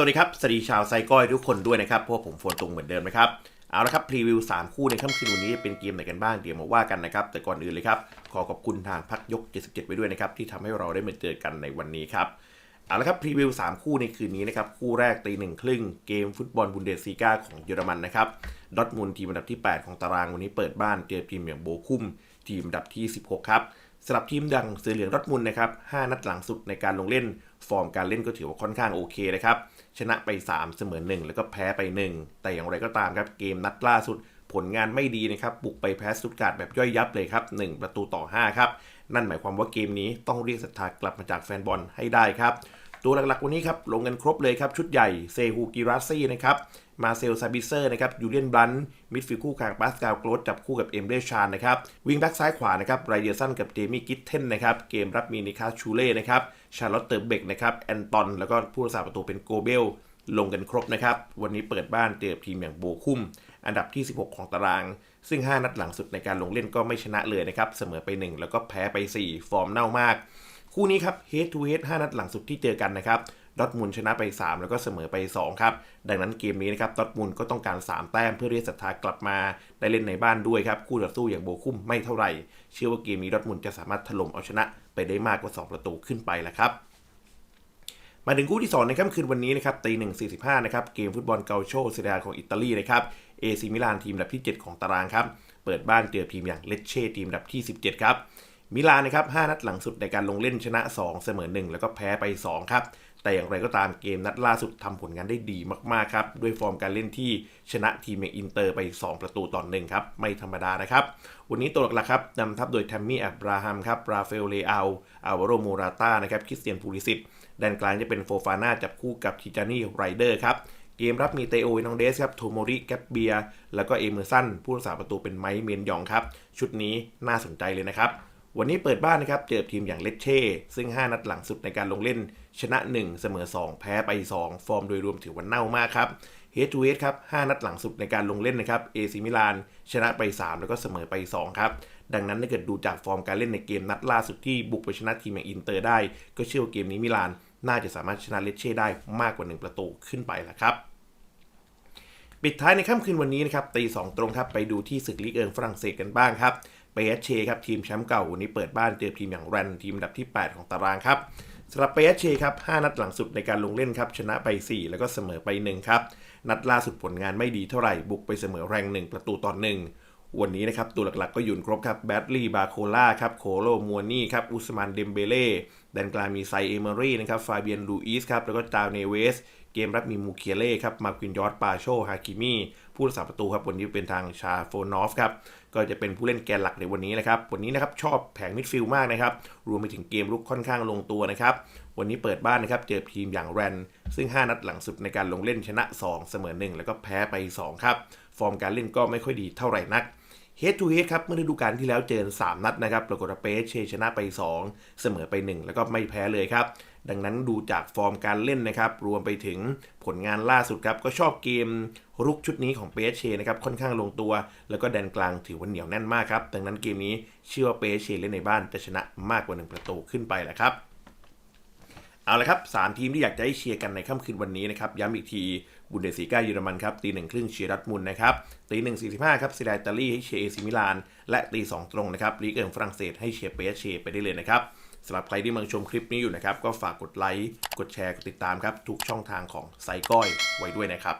สวัสดีครับ สวัสดีชาวไซก้อยทุกคนด้วยนะครับพว่าผมโฟนตรงเหมือนเดิมนะครับ เอาละครับพรีวิว 3 คู่ในค่ำคืนวันนี้เป็นเกมไหนกันบ้างเดี๋ยวมาว่ากันนะครับ แต่ก่อนอื่นเลยครับ ขอขอบคุณทางพักยก 77 ไว้ด้วยนะครับ ที่ทำให้เราได้มาเจอกันในวันนี้ครับ เอาละครับพรีวิว 3 คู่ในคืนนี้นะครับ คู่แรกตีหนึ่งครึ่งเกมฟุตบอลบุนเดสซีกาของเยอรมันนะครับดอทมุนทีมอันดับที่ 8 ของตารางวันนี้เปิดบ้านเจอทีมอย่างโบคุมทีมอันดับที่ 16 ครับ สำหรับทีมดังเสือเหลืองดอร์ทมุลนะครับ 5 นัดหลังสุดในการลงเล่น ฟอร์มการเล่นก็ถือว่าค่อนข้างโอเคนะครับ ชนะไป 3 เสมอ 1 แล้วก็แพ้ไป 1 แต่อย่างไรก็ตามครับเกมนัดล่าสุดผลงานไม่ดีนะครับ บุกไปแพ้สุดการ์ดแบบย่อยยับเลยครับ 1 ประตูต่อ 5 ครับ นั่นหมายความว่าเกมนี้ต้องเรียกศรัทธากลับมาจากแฟนบอลให้ได้ครับ ตัวหลักๆวันนี้ครับลงกันครบเลยครับ ชุดใหญ่เซฮูกิราซี่นะครับมาเซลซาบิเซอร์นะครับยูเลียนบลันมิดฟิลด์คู่กลางปาสกาลโกรสจับคู่กับเอมเดชานนะครับวิงแบ็กซ้ายขวานะครับไรเดียสันกับเจมี่กิทเทนนะครับเกมรับมีนิคาชูเล่นะครับชาร์ลอตเตอร์เบกนะครับแอนตอนแล้วก็ผู้รักษาประตูเป็นโกเบลลงกันครบนะครับ วันนี้เปิดบ้านเจอทีมอย่างโบคุมอันดับที่ 16 ของตาราง ซึ่ง 5 นัดหลังสุดในการลงเล่นก็ไม่ชนะเลยนะครับ เสมอไป 1 แล้วก็แพ้ไป 4 ฟอร์มเน่ามาก คู่นี้ครับ head to head 5 นัดหลังสุดที่เจอกันนะครับดอทมุนด์ชนะไป 3 แล้วก็เสมอไป 2 ครับ ดังนั้นเกมนี้นะครับดอทมุนด์ก็ต้องการ 3 แต้มเพื่อเรียกศรัทธากลับมาได้เล่นในบ้านด้วยครับ คู่ต่อสู้อย่างโบคุ้มไม่เท่าไหร่ เชื่อว่าเกมนี้ดอทมุนด์จะสามารถถล่มเอาชนะไปได้มากกว่า 2 ประตูขึ้นไปแล้วครับมาถึงคู่ที่ 2 ในค่ำคืนวันนี้นะครับตีหนึ่งสี่สิบห้านะครับเกมฟุตบอลเกาโชเซเรียของอิตาลีนะครับเอซิมิลานทีมอันดับที่ 7 ของตารางครับเปิดบ้านเจอทีมอย่างเลเช่ทีมอันดับที่ 17 ครับ มิลานนะครับ5นัดหลังสุดในการลงเล่นชนะ 2 เสมอ 1 แล้วก็แพ้ไป 2 ครับ แต่อย่างไรก็ตามเกมนัดล่าสุดทำผลงานได้ดีมากๆครับ ด้วยฟอร์มการเล่นที่ชนะทีมอย่างอินเตอร์ไป 2 ประตูต่อหนึ่งครับ ไม่ธรรมดานะครับ วันนี้ตัวหลักๆครับนำทัพโดยแทมมี่อับราฮัมครับราเอลเลอาอาวโรโมราตานะครับคริสเตียนพูลิสิตแดนกลางจะเป็นโฟฟาน่าจับคู่กับทิจานี่ไรเดอร์ครับเกมรับมีเตโอนองเดสครับโทโมริแกปเบีย แล้วก็เอเมอร์สันผู้รักษาประตูเป็นไมค์เมนยองครับ ชุดนี้น่าสนใจเลยนะครับ วันนี้เปิดบ้านนะครับ เจอทีมอย่างเลตเช่ ซึ่ง 5 นัดหลังสุดในการลงเล่น ชนะ 1 เสมอ 2 แพ้ไป 2 ฟอร์มโดยรวมถือว่าเน่ามากครับเฮดูเฮดครับ 5 นัดหลังสุดในการลงเล่นนะครับเอซิมิลานชนะไป 3 แล้วก็เสมอไป 2 ครับ ดังนั้นถ้าเกิดดูจากฟอร์มการเล่นในเกมนัดล่าสุดที่บุกไปชนะทีมอย่างอินเตอร์ได้ ก็เชื่อว่าเกมนี้มิลานน่าจะสามารถชนะเลตเช่ได้มากกว่า 1 ประตูขึ้นไปแล้วครับปิดท้ายในค่ำคืนวันนี้นะครับตีสองตรงครับไปดูที่ศึกลีกเอิงฝรั่งเศสกันบ้างครับ เปเชครับทีมแชมป์เก่าวันนี้เปิดบ้านเจอทีมอย่างแรนทีมอันดับที่ 8 ของตารางครับสำหรับเปเชครับ 5 นัดหลังสุดในการลงเล่นครับชนะไป 4 แล้วก็เสมอไป 1 ครับ นัดล่าสุดผลงานไม่ดีเท่าไหร่บุกไปเสมอแรง 1 ประตูต่อ1 วันนี้นะครับตัวหลักๆก็อยู่ครบครับแบดลี่บาโคล่าครับโคโลมัวนี่ครับอุสมานเดมเบเล่แดนกลางมีไซเอเมอรี่นะครับฟาเบียนลูอิสครับแล้วก็จาวเนเวส เกมรับมีมูเคียเล่ครับมาควินยอร์ดปาโชฮาคิมีผู้รักษาประตูครับวันนี้เป็นทางชาโฟนอฟครับก็จะเป็นผู้เล่นแกนหลักในวันนี้นะครับวันนี้นะครับชอบแผงมิดฟิลด์มากนะครับรวมไปถึงเกมลุกค่อนข้างลงตัวนะครับวันนี้เปิดบ้านนะครับเจอทีมอย่างแรน ซึ่ง 5 นัดหลังสุดในการลงเล่นชนะ 2 เสมอ 1 แล้วก็แพ้ไป 2 ครับ ฟอร์มการเล่นก็ไม่ค่อยดีเท่าไหร่นัก เฮดทูเฮดครับเมื่อฤดูกาลที่แล้วเจอ 3 นัดนะครับปรากฏว่าเปเชชนะไป 2 เสมอไป 1 แล้วก็ไม่แพ้เลยครับ ดังนั้นดูจากฟอร์มการเล่นนะครับ รวมไปถึงผลงานล่าสุดครับ ก็ชอบเกมรุกชุดนี้ของเปเชนะครับค่อนข้างลงตัว แล้วก็แดนกลางถือว่าเหนียวแน่นมากครับ ดังนั้นเกมนี้เชื่อว่าเปเชเล่นในบ้านจะชนะมากกว่า 1 ประตูขึ้นไปแหละครับเอาละครับสามทีมที่อยากจะให้เชียร์กันในค่ำคืนวันนี้นะครับย้ำอีกที บุนเดสิก้าเยอรมันครับตีหนึ่งครึ่งเชียร์ดัตมุนนะครับตีหนึ่งสี่สิบห้าครับซีดาอิตาลีให้เชียร์เอซิมิลาน และตีสองตรงนะครับลีกเอิงฝรั่งเศสให้เชียร์เปเชไปได้เลยนะครับสำหรับใครที่มาชมคลิปนี้อยู่นะครับ ก็ฝากกดไลค์ กดแชร์ กดติดตามครับ ทุกช่องทางของไซก้อยไว้ด้วยนะครับ